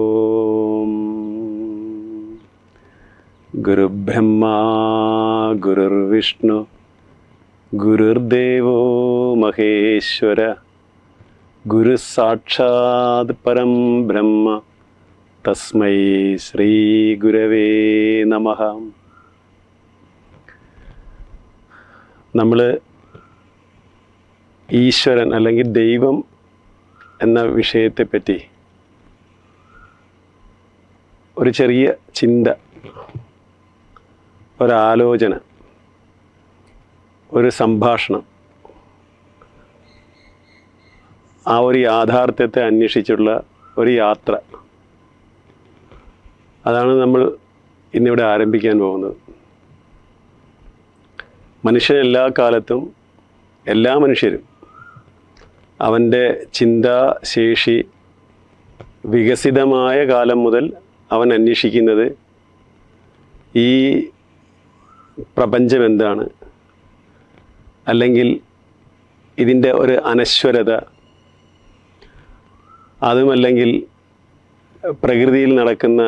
ഓം. ഗുരുബ്രഹ്മ ഗുരുർവിഷ്ണു ഗുരുദേവോ മഹേശ്വര ഗുരു സാക്ഷാത് പരം ബ്രഹ്മ തസ്മൈ ശ്രീ ഗുരവേ നമ. നമ്മൾ ഈശ്വരൻ അല്ലെങ്കിൽ ദൈവം എന്ന വിഷയത്തെപ്പറ്റി ഒരു ചെറിയ ചിന്ത ഒരാലോചന ഒരു സംഭാഷണം ആ ഒരു യാഥാർത്ഥ്യത്തെ അന്വേഷിച്ചുള്ള ഒരു യാത്ര. അതാണ് നമ്മൾ ഇന്നിവിടെ ആരംഭിക്കാൻ പോകുന്നത്. മനുഷ്യൻ എല്ലാ കാലത്തും എല്ലാ മനുഷ്യരും അവന്റെ ചിന്താശേഷി വികസിതമായ കാലം മുതൽ അവൻ അന്വേഷിക്കുന്നത് ഈ പ്രപഞ്ചം എന്താണ്? അല്ലെങ്കിൽ ഇതിന്റെ ഒരു അനശ്വരത അതുമല്ലെങ്കിൽ പ്രകൃതിയിൽ നടക്കുന്ന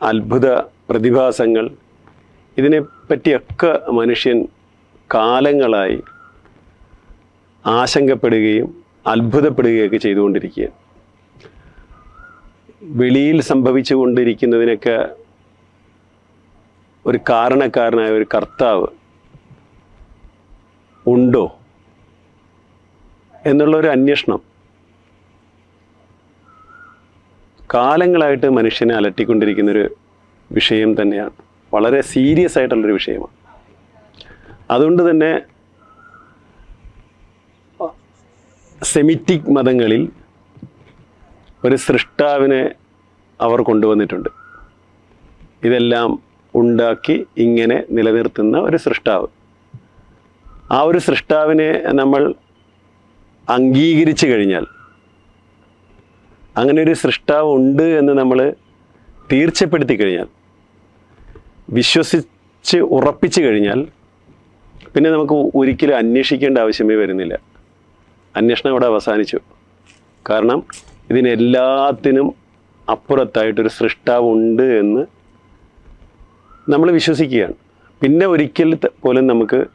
അത്ഭുത പ്രതിഭാസങ്ങൾ ഇതിനെപ്പറ്റിയൊക്കെ മനുഷ്യൻ കാലങ്ങളായി ആശങ്കപ്പെടുകയും അത്ഭുതപ്പെടുകയൊക്കെ ചെയ്തുകൊണ്ടിരിക്കുക വെളിയിൽ സംഭവിച്ചു കൊണ്ടിരിക്കുന്നതിനൊക്കെ ഒരു കാരണക്കാരനായ ഒരു കർത്താവ് ഉണ്ടോ എന്നുള്ളൊരു അന്വേഷണം. കാലങ്ങളായിട്ട് മനുഷ്യനെ അലട്ടിക്കൊണ്ടിരിക്കുന്നൊരു വിഷയം തന്നെയാണ്. വളരെ സീരിയസ് ആയിട്ടുള്ളൊരു വിഷയമാണ്. അതുകൊണ്ട് തന്നെ സെമിറ്റിക് മതങ്ങളിൽ ഒരു സൃഷ്ടാവിനെ അവർ കൊണ്ടുവന്നിട്ടുണ്ട്. ഇതെല്ലാം ഉണ്ടാക്കി ഇങ്ങനെ നിലനിർത്തുന്ന ഒരു സൃഷ്ടാവ്. ആ ഒരു സൃഷ്ടാവിനെ നമ്മൾ അംഗീകരിച്ചു കഴിഞ്ഞാൽ അങ്ങനെ ഒരു സൃഷ്ടാവ് ഉണ്ട് എന്ന് നമ്മൾ തീർച്ചപ്പെടുത്തി കഴിഞ്ഞാൽ വിശ്വസിച്ച് ഉറപ്പിച്ചു കഴിഞ്ഞാൽ പിന്നെ നമുക്ക് ഒരിക്കലും അന്വേഷിക്കേണ്ട ആവശ്യമേ വരുന്നില്ല. അന്വേഷണം ഇവിടെ അവസാനിച്ചു. കാരണം ഇതിനെല്ലാത്തിനും അപ്പുറത്തായിട്ടൊരു സൃഷ്ടാവ് ഉണ്ട് എന്ന് നമ്മൾ വിശ്വസിക്കുകയാണ്. പിന്നെ ഒരിക്കൽ പോലും നമുക്ക്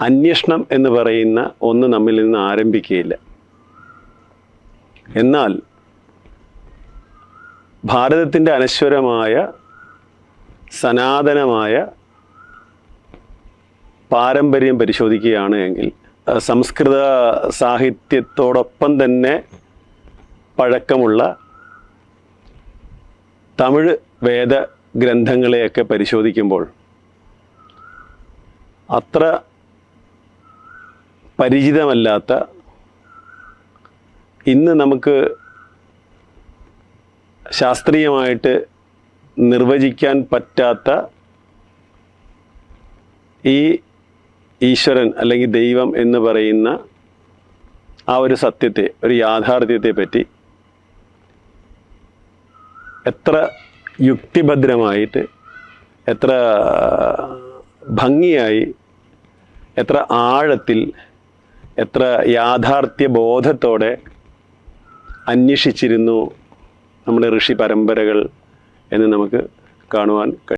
അന്വേഷണം എന്ന് പറയുന്ന ഒന്ന് നമ്മിൽ നിന്ന് ആരംഭിക്കുകയില്ല. എന്നാൽ ഭാരതത്തിന്റെ അനശ്വരമായ സനാതനമായ പാരമ്പര്യം പരിശോധിക്കുകയാണ് എങ്കിൽ സംസ്കൃത സാഹിത്യത്തോടൊപ്പം തന്നെ പഴക്കമുള്ള തമിഴ് വേദ ഗ്രന്ഥങ്ങളെയൊക്കെ പരിശോധിക്കുമ്പോൾ അത്ര പരിചിതമല്ലാത്ത ഇന്ന് നമുക്ക് ശാസ്ത്രീയമായിട്ട് നിർവചിക്കാൻ പറ്റാത്ത ഈ ഈശ്വരൻ അല്ലെങ്കിൽ ദൈവം എന്ന് പറയുന്ന ആ ഒരു സത്യത്തെ ഒരു യാഥാർത്ഥ്യത്തെ പറ്റി എത്ര യുക്തിഭദ്രമായിട്ട് എത്ര ഭംഗിയായി എത്ര ആഴത്തിൽ എത്ര യാഥാർത്ഥ്യ ബോധത്തോടെ അന്വേഷിച്ചിരുന്നു നമ്മുടെ ഋഷി പരമ്പരകൾ എന്ന് നമുക്ക് കാണുവാൻ കഴിയും.